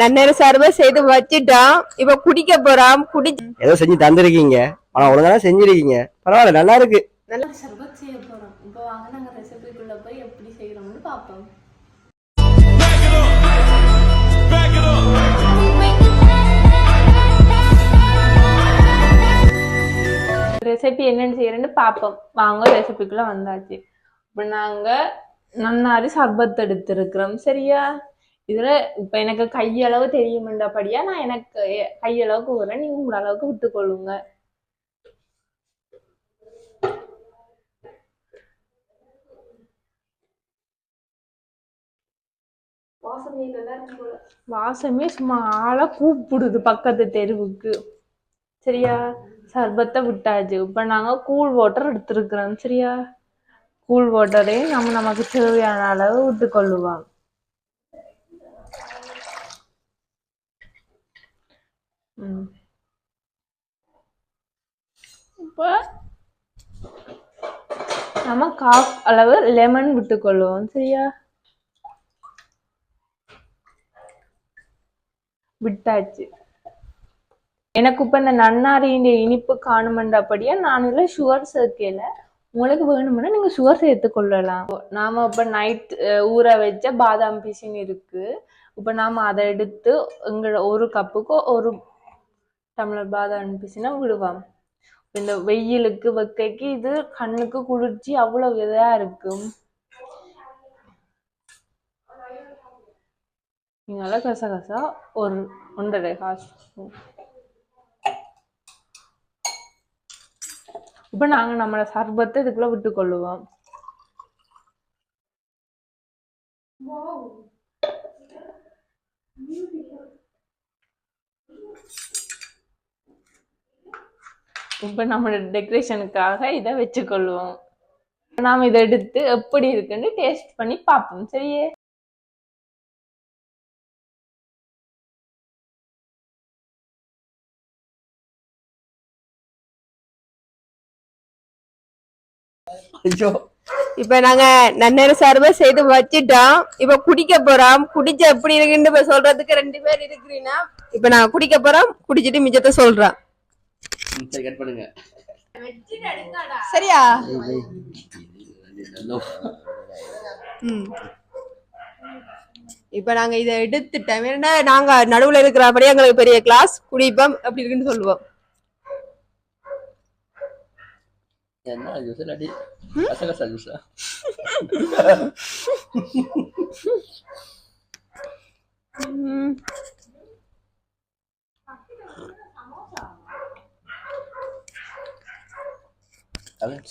நன்னேர சார்பா செய்து வச்சுட்டோம் இப்ப குடிக்க போறோம் குடி ஏதோ செஞ்சு தந்திருக்கீங்க. ஆனா ஒழுங்கா செஞ்சிருக்கீங்க. பரவாயில்ல நல்லா இருக்கு. சர்பத் செய்ய போறோம். இப்போ வாங்க நாங்க ரெசிபிக்குள்ள போய் எப்படி செய்யறோம்னு பார்ப்போம். ரெசிபி என்னென்னு செய்யறேன்னு பார்ப்போம். வாங்க ரெசிபிக்குள்ள வந்தாச்சு. இப்போ நாங்க நன்னாரி சர்பத் எடுத்திருக்கிறோம். சரியா? இதுல இப்ப எனக்கு கையளவு தெரியுமெண்டபடியா நான் எனக்கு கையளவுக்கு வரேன் நீங்க உங்கள அளவுக்கு விட்டுக்கொள்ளுங்க. வாசமே சும்மா ஆளா கூப்பிடுது பக்கத்து தெருவுக்கு. சரியா? சர்பத்தை விட்டாச்சு. இப்ப நாங்க கூல் வாட்டர் எடுத்திருக்கிறோம். சரியா? கூல் வாட்டரே நம்ம நமக்கு தேவையான அளவு விட்டுக்கொள்ளுவோம் இப்ப நம்ம காஃப் அளவு லெமன் விட்டுக்கொள்ளுவோம் சரியா? விட்டாச்சு. எனக்கு இப்ப இந்த நன்னாரியின் இனிப்பு காணுமெண்டபடியா நான் இதுல சுகர் சேர்க்கல உங்களுக்கு வேணும்னா நீங்க சுகர் சேர்த்து கொள்ளலாம். நாம இப்ப நைட் ஊற வச்ச பாதாம் பிசின் இருக்கு. இப்ப நாம அதை எடுத்து எங்களோட ஒரு கப்புக்கு ஒரு டம்ளர் பாதாம் பிசினை விடுவோம். இந்த வெயிலுக்கு வெக்கைக்கு இது கண்ணுக்கு குளிர்ச்சி அவ்வளவு இதாக இருக்கும். நீங்கள கசகசா ஒரு ஒன்றரை காசு இப்ப நாங்க நம்மளோட சர்பத்தை இதுக்குள்ள விட்டுக்கொள்ளுவோம் கொள்ளுவோம். இப்ப நம்மளோட டெக்கரேஷனுக்காக இதை வச்சுக்கொள்வோம். நாம இதை எடுத்து எப்படி இருக்குன்னு டேஸ்ட் பண்ணி பார்ப்போம். சரியே? இப்ப நாங்க நன்னேர சார்பா செய்து வச்சுட்டோம். இப்ப குடிக்க போறோம். குடிச்ச எப்படி இருக்குன்னு இப்ப சொல்றதுக்கு ரெண்டு பேர் இருக்கிறீங்கன்னா இப்ப நாங்க குடிக்க போறோம். குடிச்சிட்டு மிச்சத்தை சொல்றோம். சரி கட் பண்ணுங்க. சரியா? ம். இப்ப நாங்க இதை எடுத்துட்டோம் ஏன்னா நாங்க நடுவுல இருக்கிறபடி எங்களுக்கு பெரிய கிளாஸ் குடிப்போம் அப்படி இருக்குன்னு சொல்லுவோம். என்ன ஜூஸ் இல்லாட்டி கசகசா ஜூஸா ம்.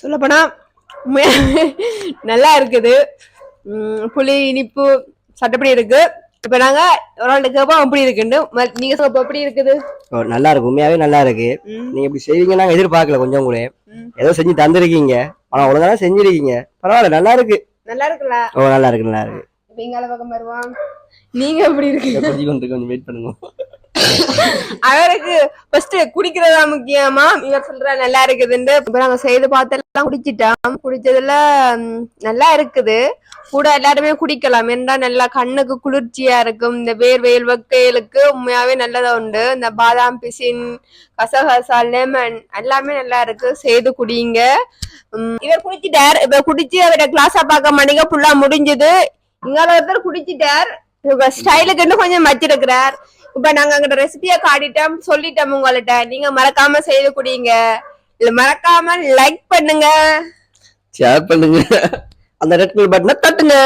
சொல்லப்போனா உண்மையாவே நல்லா இருக்குது. புளி இனிப்பு சட்டப்படி இருக்கு. இப்ப நாங்க ஒரு ஆள் கேப்போம் எப்படி இருக்குன்னு நீங்க சொல்ல எப்படி இருக்குது? நல்லா இருக்கு உண்மையாவே நல்லா இருக்கு. நீங்க இப்படி செய்வீங்க நாங்க எதிர்பார்க்கல கொஞ்சம் கூட. ஏதோ செஞ்சு தந்திருக்கீங்க. ஆனா ஒழுங்கா செஞ்சிருக்கீங்க. பரவாயில்ல நல்லா இருக்கு. நல்லா இருக்குல்ல? ஓ நல்லா இருக்கு நல்லா இருக்கு. நீங்க எப்படி இருக்கு கொஞ்சம் வெயிட் பண்ணுங்க. அவருக்கு ஃபர்ஸ்ட் குடிக்கிறதா முக்கியமா? இவன் சொல்ற நல்லா இருக்குதுன்னு இப்ப நாங்க செய்து பார்த்தெல்லாம் குடிச்சிட்டோம். குடிச்சதுல நல்லா இருக்குது. கூட எல்லாருமே குடிக்கலாம். என்றா நல்லா கண்ணுக்கு குளிர்ச்சியா இருக்கும். இந்த வேர் வெயில் உண்மையாவே நல்லதா உண்டு. இந்த பாதாம் பிசின் கசகசா லெமன் எல்லாமே நல்லா இருக்கு. செய்து குடிங்க. இவர் குடிச்சிட்டார். இப்ப குடிச்சு அவரோட கிளாஸா பார்க்க மாட்டீங்க ஃபுல்லா முடிஞ்சது. இங்கால ஒருத்தர் குடிச்சிட்டார். ஸ்டைலுக்கு இன்னும் கொஞ்சம் வச்சிருக்கிறார் இப்ப நாங்க அங்க ரெசிபிய காட்டிட்டோம் சொல்லிட்டோம் உங்கள்ட்ட. நீங்க மறக்காம செய்து குடிங்க. இல்ல மறக்காம லைக் பண்ணுங்க. ஷேர் பண்ணுங்க. அந்த ரெட் கலர் பட்டனை தட்டுங்க.